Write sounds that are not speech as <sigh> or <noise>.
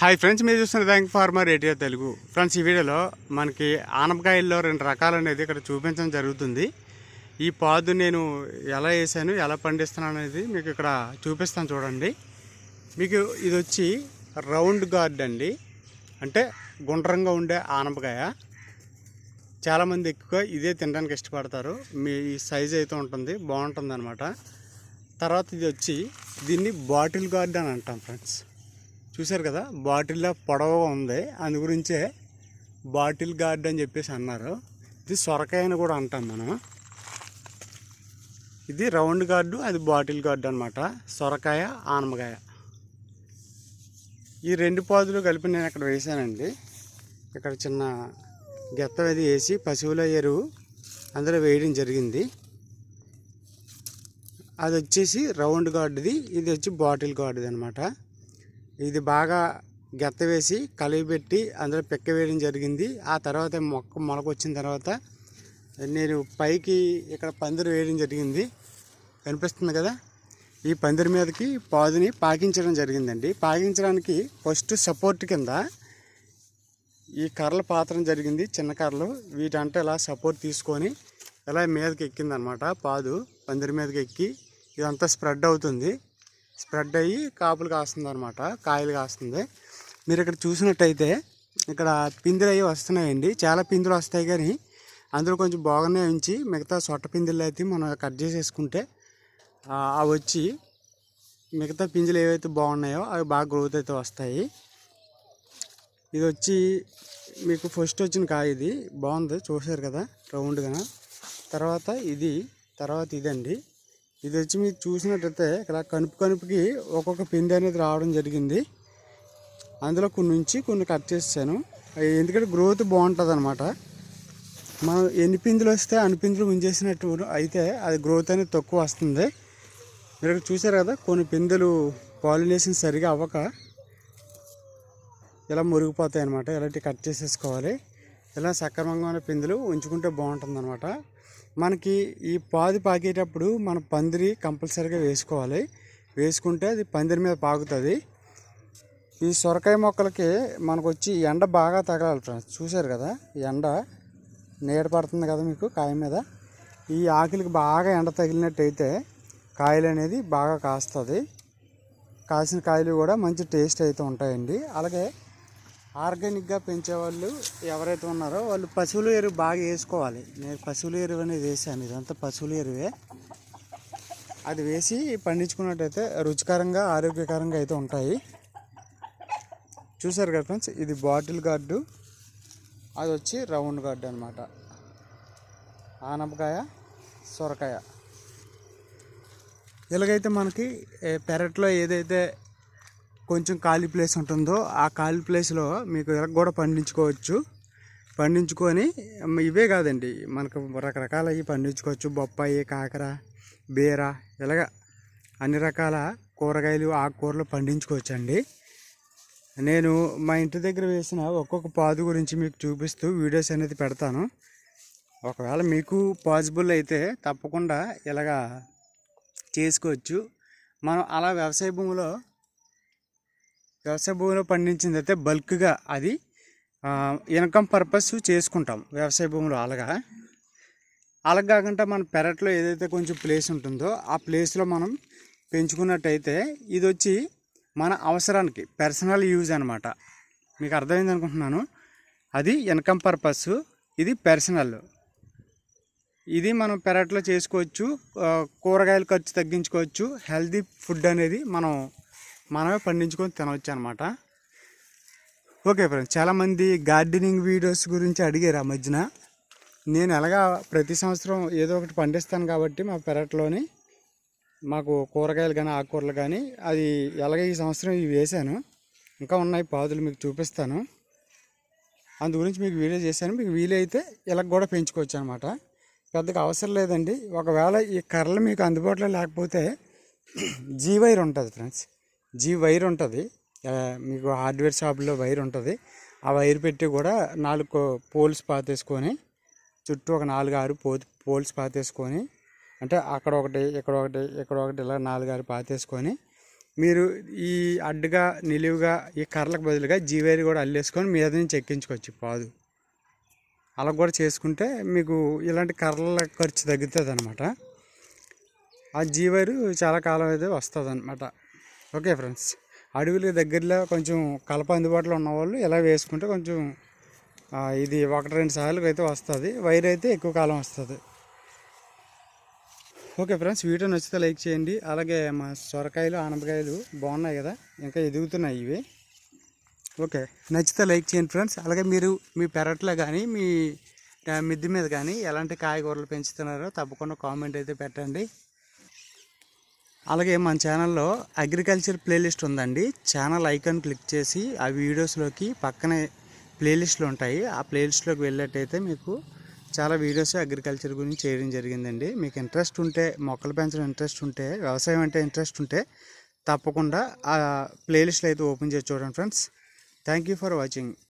Hi friends మీరు చూస్తున్న thank farmer radio Telugu. Friends ఈ వీడియోలో మనకి ఆనపకాయల్లో రెండు రకాలు అనేది ఇక్కడ చూపించడం జరుగుతుంది. ఈ పాదు నేను ఎలా వేసాను ఎలా పండిస్తున్నాను అనేది మీకు ఇక్కడ చూపిస్తాను చూడండి. మీకు ఇది వచ్చి రౌండ్ గార్డ్ అండి. అంటే గుండ్రంగా ఉండే ఆనపకాయ. చాలామంది ఎక్కువగా ఇదే తినడానికి ఇష్టపడతారు. మీ ఈ సైజ్ అయితే ఉంటుంది బాగుంటుంది అనమాట తర్వాత ఇది వచ్చి దీన్ని బాటిల్ గార్డ్ అని అంటాం ఫ్రెండ్స్. చూశారు కదా బాటిల్లో పొడవుగా ఉంది. అందు గురించే బాటిల్ గార్డ్ అని చెప్పేసి అన్నారు. ఇది సొరకాయ అని కూడా అంటాం మనం. ఇది రౌండ్ గార్డు అది బాటిల్ గార్డు అనమాట సొరకాయ ఆనమకాయ. ఈ రెండు పాదులు కలిపి నేను అక్కడ వేసానండి ఇక్కడ చిన్న గెత్త అది వేసి పశువుల ఎరువు అందులో వేయడం జరిగింది. అది వచ్చేసి రౌండ్ గార్డుది ఇది వచ్చి బాటిల్ గార్డుది అనమాట ఇది బాగా గెత్త వేసి కలిపి పెట్టి అందులో పిక్క వేయడం జరిగింది. ఆ తర్వాత మొక్క మొలక వచ్చిన తర్వాత నేను పైకి ఇక్కడ పందిరి వేయడం జరిగింది. కనిపిస్తుంది కదా? ఈ పందిరి మీదకి పాదుని పాకించడం జరిగిందండి. పాకించడానికి ఫస్ట్ సపోర్ట్ కింద ఈ కర్రలు పాతడం జరిగింది. చిన్న కర్రలు. వీటంటే ఇలా సపోర్ట్ తీసుకొని ఇలా మీదకి ఎక్కిందనమాట. పాదు పందిరి మీదకి ఎక్కి ఇదంతా స్ప్రెడ్ అవుతుంది. స్ప్రెడ్ అయ్యి కాపులు కాస్తుంది అనమాట కాయలు కాస్తుంది. మీరు ఇక్కడ చూసినట్టయితే ఇక్కడ పిందులు అవి వస్తున్నాయండి. చాలా పిందులు వస్తాయి కానీ అందులో కొంచెం బాగానే ఉంచి మిగతా సొట్ట పిందులు అయితే మనం కట్ చేసేసుకుంటే అవి వచ్చి మిగతా పిందులు ఏవైతే బాగున్నాయో అవి బాగా గ్రోత్ అయితే వస్తాయి. ఇది వచ్చి మీకు ఫస్ట్ వచ్చిన కాయ ఇది. బాగుంది చూసారు కదా రౌండ్గా తర్వాత ఇది తర్వాత ఇదండి. ఇది వచ్చి మీరు చూసినట్టయితే ఇక్కడ కనుపు కనుపుకి ఒక్కొక్క పిండి అనేది రావడం జరిగింది. అందులో కొన్ని ఉంచి కొన్ని కట్ చేసాను ఎందుకంటే గ్రోత్ బాగుంటుంది అనమాట మనం ఎన్ని పిందులు వస్తే అన్ని పిందులు ఉంచేసినట్టు అయితే అది గ్రోత్ అనేది తక్కువ వస్తుంది. మీరు ఇక్కడ చూసారు కదా కొన్ని పిందెలు పాలినేషన్ సరిగా అవ్వక ఇలా మురిగిపోతాయి అనమాట ఇలాంటివి కట్ చేసేసుకోవాలి. ఇలా సక్రమంగా ఉన్న పిందులు ఉంచుకుంటే బాగుంటుంది అనమాట మనకి ఈ పాది పాకేటప్పుడు మన పందిరి కంపల్సరీగా వేసుకోవాలి. వేసుకుంటే అది పందిరి మీద పాకుతుంది. ఈ సొరకాయ మొక్కలకి మనకు వచ్చి ఎండ బాగా తగలాలి ఫ్రెండ్స్. చూశారు కదా? ఎండ నీడ పడుతుంది కదా మీకు కాయ మీద? ఈ ఆకులకి బాగా ఎండ తగిలినట్టయితే కాయలు అనేది బాగా కాస్తుంది. కాసిన కాయలు కూడా మంచి టేస్ట్ అయితే ఉంటాయండి. అలాగే ఆర్గానిక్గా పెంచేవాళ్ళు ఎవరైతే ఉన్నారో వాళ్ళు పశువుల ఎరువు బాగా వేసుకోవాలి. నేను పశువుల ఎరువు అనేది వేసాను ఇదంతా పశువుల ఎరువే. అది వేసి పండించుకున్నట్టయితే రుచికరంగా ఆరోగ్యకరంగా అయితే ఉంటాయి. చూసారు కదా ఫ్రెండ్స్ ఇది బాటిల్ గార్డు. అది వచ్చి రౌండ్ గార్డు అనమాట ఆనపకాయ సొరకాయ. ఇలాగైతే మనకి పెరట్లో ఏదైతే కొంచెం ఖాళీ ప్లేస్ ఉంటుందో ఆ ఖాళీ ప్లేస్లో మీకు ఇలా కూడా పండించుకోవచ్చు. పండించుకొని ఇవే కాదండి. మనకు రకరకాలవి పండించుకోవచ్చు. బొప్పాయి కాకర బీర ఇలాగ అన్ని రకాల కూరగాయలు ఆకుకూరలు పండించుకోవచ్చు అండి నేను మా ఇంటి దగ్గర వేసిన ఒక్కొక్క పాదు గురించి మీకు చూపిస్తూ వీడియోస్ అనేది పెడతాను. ఒకవేళ మీకు పాసిబుల్ అయితే తప్పకుండా ఇలాగా చేసుకోవచ్చు. మనం అలా వ్యవసాయ భూమిలో వ్యవసాయ భూమిలో పండించింది అయితే బల్క్గా అది ఇన్కమ్ పర్పస్ చేసుకుంటాం వ్యవసాయ భూమిలో అలాగా అలా కాకుండా మన పెరట్లో ఏదైతే కొంచెం ప్లేస్ ఉంటుందో ఆ ప్లేస్లో మనం పెంచుకున్నట్టయితే ఇది వచ్చి మన అవసరానికి పర్సనల్ యూజ్ అనమాట మీకు అర్థమైంది అనుకుంటున్నాను? అది ఇన్కమ్ పర్పస్ ఇది పర్సనల్. ఇది మనం పెరట్లో చేసుకోవచ్చు కూరగాయల ఖర్చు తగ్గించుకోవచ్చు హెల్తీ ఫుడ్ అనేది మనం మనమే పండించుకొని తినవచ్చు అనమాట ఓకే ఫ్రెండ్స్ చాలామంది గార్డెనింగ్ వీడియోస్ గురించి అడిగారు ఆ మధ్యన. నేను ఎలాగా ప్రతి సంవత్సరం ఏదో ఒకటి పండిస్తాను కాబట్టి మా పెరట్లోని మాకు కూరగాయలు కానీ ఆకుకూరలు కానీ అది ఎలాగ ఈ సంవత్సరం ఇవి వేసాను ఇంకా ఉన్నాయి పాదులు మీకు చూపిస్తాను. అందు గురించి మీకు వీడియో చేశాను. మీకు వీలైతే ఇలా కూడా పెంచుకోవచ్చు అనమాట పెద్దగా అవసరం లేదండి. ఒకవేళ ఈ కర్రలు మీకు అందుబాటులో లేకపోతే <clears throat> జీ వైర్ ఉంటుంది ఫ్రెండ్స్. జీ వైర్ ఉంటుంది. మీకు హార్డ్వేర్ షాప్లో వైర్ ఉంటుంది. ఆ వైర్ పెట్టి కూడా నాలుగు పోల్స్ పాతేసుకొని చుట్టూ ఒక నాలుగు ఆరు పో పోల్స్ పాతేసుకొని అంటే అక్కడ ఒకటి ఇక్కడ ఒకటి ఇక్కడ ఒకటి ఇలా నాలుగు ఆరు పాతేసుకొని మీరు ఈ అడ్డుగా నిలువుగా ఈ కర్రలకు బదులుగా జీవేరి కూడా అల్లేసుకొని మీద నుంచి ఎక్కించుకోవచ్చు పాదు. అలా కూడా చేసుకుంటే మీకు ఇలాంటి కర్రల ఖర్చు తగ్గుతుంది అనమాట ఆ జీవైరు చాలా కాలం అయితే వస్తుంది అనమాట ఓకే ఫ్రెండ్స్. అడవులకి దగ్గరలో కొంచెం కలప అందుబాటులో ఉన్న వాళ్ళు ఇలా వేసుకుంటే కొంచెం ఇది ఒకటి రెండు సార్లు అయితే వస్తుంది. వైర్ అయితే ఎక్కువ కాలం వస్తుంది. ఓకే ఫ్రెండ్స్ వీడియో నచ్చితే లైక్ చేయండి. అలాగే మా సొరకాయలు ఆనపకాయలు బాగున్నాయి కదా ఇంకా ఎదుగుతున్నాయి ఇవి. ఓకే నచ్చితే లైక్ చేయండి ఫ్రెండ్స్. అలాగే మీరు మీ పెరట్లో కానీ మీ మిద్ది మీద కానీ ఎలాంటి కాయగూరలు పెంచుతున్నారో తప్పకుండా కామెంట్ అయితే పెట్టండి. అలాగే మన ఛానల్లో అగ్రికల్చర్ ప్లేలిస్ట్ ఉందండి. ఛానల్ ఐకాన్ క్లిక్ చేసి ఆ వీడియోస్లోకి పక్కనే ప్లేలిస్ట్లు ఉంటాయి. ఆ ప్లేలిస్ట్లోకి వెళ్ళేటైతే మీకు చాలా వీడియోస్ అగ్రికల్చర్ గురించి చేయడం జరిగిందండి. మీకు ఇంట్రెస్ట్ ఉంటే మొక్కలు పెంచడం ఇంట్రెస్ట్ ఉంటే వ్యవసాయం అంటే ఇంట్రెస్ట్ ఉంటే తప్పకుండా ఆ ప్లేలిస్ట్లు అయితే ఓపెన్ చేసి చూడండి friends. Thank you for watching.